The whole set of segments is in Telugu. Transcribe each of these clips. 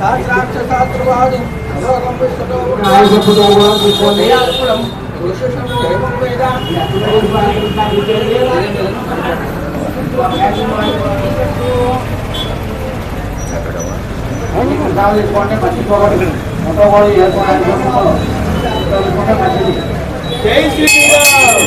శాస్త్రాక్షశాస్త్రవాదు అవలోకం విశ్వతో దయాళులం పురుషం దేవం వేద జై శ్రీరామ్!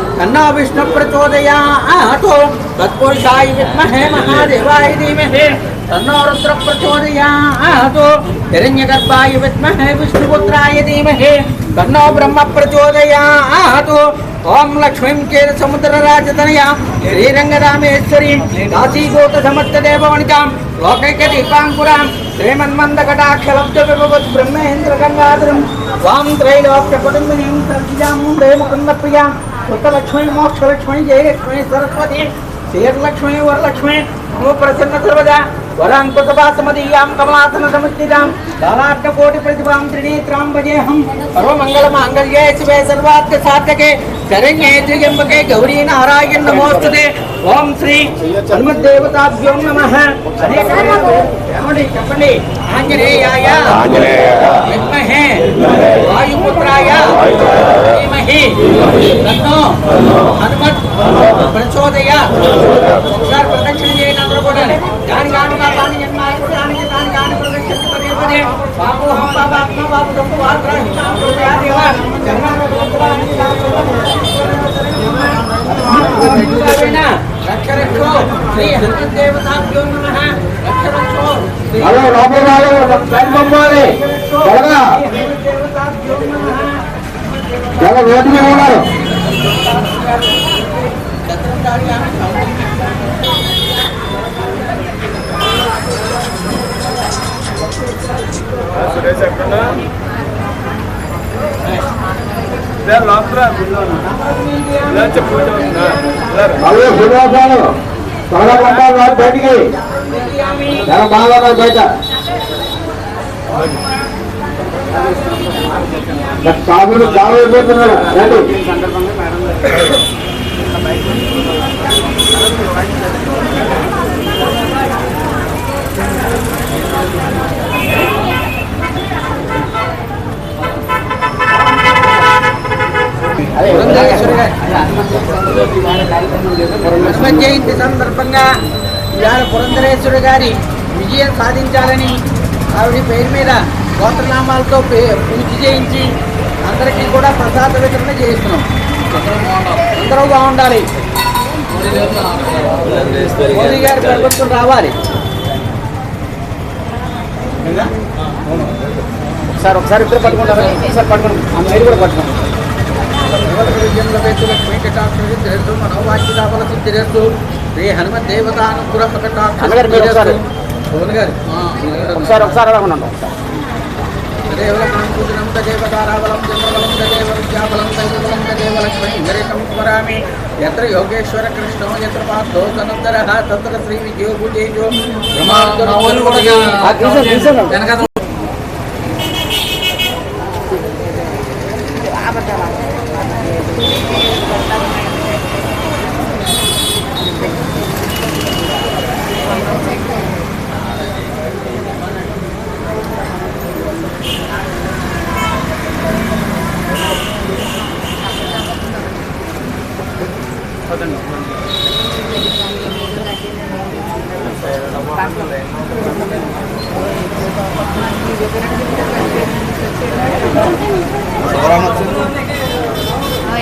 तन्नो विष्णु प्रचोदयात् तत्पुरुषाय विद्महे महादेवाय धीमहि। तन्नो रुद्र प्रचोदयात् हिरण्यगर्भाय विद्महे विष्णुपुत्राय धीमहि। तन्नो ब्रह्म प्रचोदयात् ओम लक्ष्मीं केन समुद्रराजतनया श्रीरङ्गरामेश्वरीं काशीगोत समस्त देववनिकां लोकैक दीपाङ्कुरां श्रीमन्मन्दकटाक्षलब्धविभवत् ब्रह्मेन्द्र गङ्गाधरं वां કુતલક્ષ્મી મોક્ષ લક્ષ્મી જય લક્ષ્મી સરસ્વતી શેર લક્ષ્મી વરલક્ષ્મી. હું પ્રસન્ન સર્વદા वराङ्कुशवासमदीयां कमलासन समुचितां दालार्ककोटि प्रतिभां त्रिनेत्रां भजेऽहं सर्वमङ्गलमाङ्गल्ये शिवे सर्वार्थ साधके शरण्ये त्र्यम्बके गौरी नारायण नमोस्तुते ఓం శ్రీ హనుమద్దేవతాభ్యో నమః చెప్పండి చెప్పండి ఆంజనేయాయ విద్మహే వాయుపుత్రాయ ధీమహి తన్నో హనుమత్ ప్రచోదయ ఒకసారి హలో లోపల రావాలి టైం పంపాలి త్వరగా హనుమద్దేవతాభ్యో నమః చాలా రోడ్డు మీద ఉన్నారు సురేష్ ఎక్కడ లోపల ఇలా చెప్పు అలాగే శ్రీనివాసాలు త్వరగా పంపాలి రాదు బయటికి చాలా బాగా ఉన్నారు బయట కాపులు చాలా అయిపోతున్నారు రండి విధంగా ఇవాళ పురంధరేశ్వరు గారి విజయం సాధించాలని ఆవిడ పేరు మీద గోత్రనామాలతో పే- పూజ చేయించి అందరికీ కూడా ప్రసాద వితరణ చేస్తున్నాం అందరూ బాగుండాలి. మోదీ గారి ప్రభుత్వం రావాలి. ఒకసారి ఒకసారి ఇద్దరు పట్టుకుంటారు? ఒకసారి పట్టుకోండి. మీరు కూడా పట్టుకోండి. సర్వత్ర విజయం లభేతు తెలుసు కటాక్షరిద్రేస్తు మనోవాక్యదాబల సిద్ధిరేస్తు శ్రీ హనుమత్ దేవతానుగ్రహ అన్నగారు మీరు ఒకసారి. గారు ఒకసారి ఒకసారి అలా ఉన్నాను దేవలక్షణం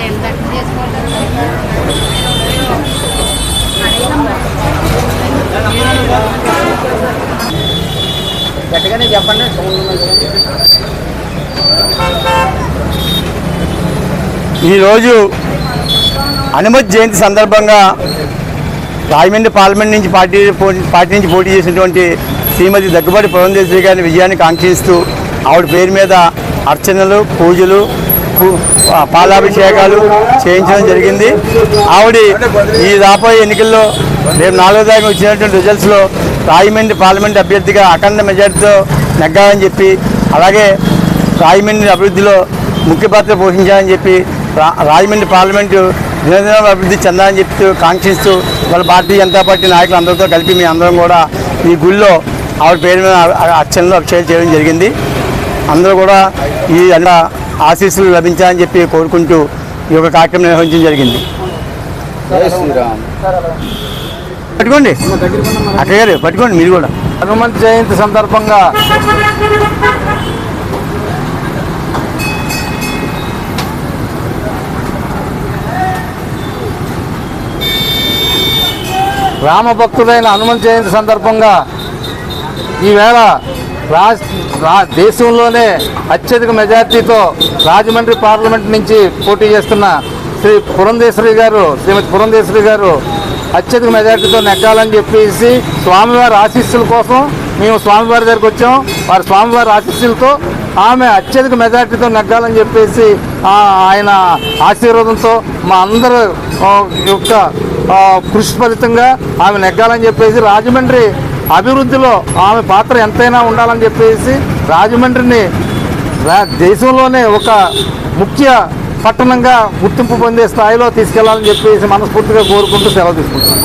ఎంత చేసుకోవాలి గట్టిగానే చెప్పండి ఈరోజు హనుమత్ జయంతి సందర్భంగా రాజమండ్రి పార్లమెంట్ నుంచి పార్టీ పార్టీ నుంచి పోటీ చేసినటువంటి శ్రీమతి దగ్గుబాటి పురంధేశ్వరి గారిని విజయాన్ని కాంక్షిస్తూ ఆవిడ పేరు మీద అర్చనలు పూజలు పూ- పాలాభిషేకాలు చేయించడం జరిగింది. ఆవిడ ఈ రాబోయే ఎన్నికల్లో రేపు నాలుగో తారీఖు వచ్చినటువంటి రిజల్ట్స్లో రాజమండ్రి పార్లమెంట్ అభ్యర్థిగా అఖండ మెజార్టీతో నెగ్గాలని చెప్పి అలాగే రాజమండ్రి అభివృద్ధిలో ముఖ్య పాత్ర పోషించాలని చెప్పి రా- రాజమండ్రి పార్లమెంటు దినదినం అభివృద్ధి చెందాలని చెప్తూ కాంక్షిస్తూ వాళ్ళ భారతీయ జనతా పార్టీ నాయకులు అందరితో కలిపి మీ అందరం కూడా ఈ గుళ్ళో ఆవిడ పేరు మీద అర్చనలు అభిషేకం చేయడం జరిగింది. అందరూ కూడా ఈ అన్న ఆశీస్సులు లభించాలని చెప్పి కోరుకుంటూ ఈ యొక్క కార్యక్రమం నిర్వహించడం జరిగింది. పట్టుకోండి. అక్కయ్య గారు పట్టుకోండి మీరు కూడా. హనుమంత్ జయంతి సందర్భంగా రామభక్తుడైన హనుమన్ జయంతి సందర్భంగా ఈవేళ రాజ్ రా దేశంలోనే అత్యధిక మెజార్టీతో రాజమండ్రి పార్లమెంట్ నుంచి పోటీ చేస్తున్న శ్రీ పురంధేశ్వరి గారు శ్రీమతి పురంధేశ్వరి గారు అత్యధిక మెజార్టీతో నెగ్గాలని చెప్పేసి స్వామివారి ఆశీస్సుల కోసం మేము స్వామివారి దగ్గరికి వచ్చాం. వారి స్వామివారి ఆశీస్సులతో ఆమె అత్యధిక మెజార్టీతో నెగ్గాలని చెప్పేసి ఆయన ఆశీర్వాదంతో మా అందరు యొక్క కృషి ఫలితంగా ఆమె నెగ్గాలని చెప్పేసి రాజమండ్రి అభివృద్ధిలో ఆమె పాత్ర ఎంతైనా ఉండాలని చెప్పేసి రాజమండ్రిని రా- దేశంలోనే ఒక ముఖ్య పట్టణంగా గుర్తింపు పొందే స్థాయిలో తీసుకెళ్ళాలని చెప్పేసి మనస్ఫూర్తిగా కోరుకుంటూ సెలవు తీసుకుంటాం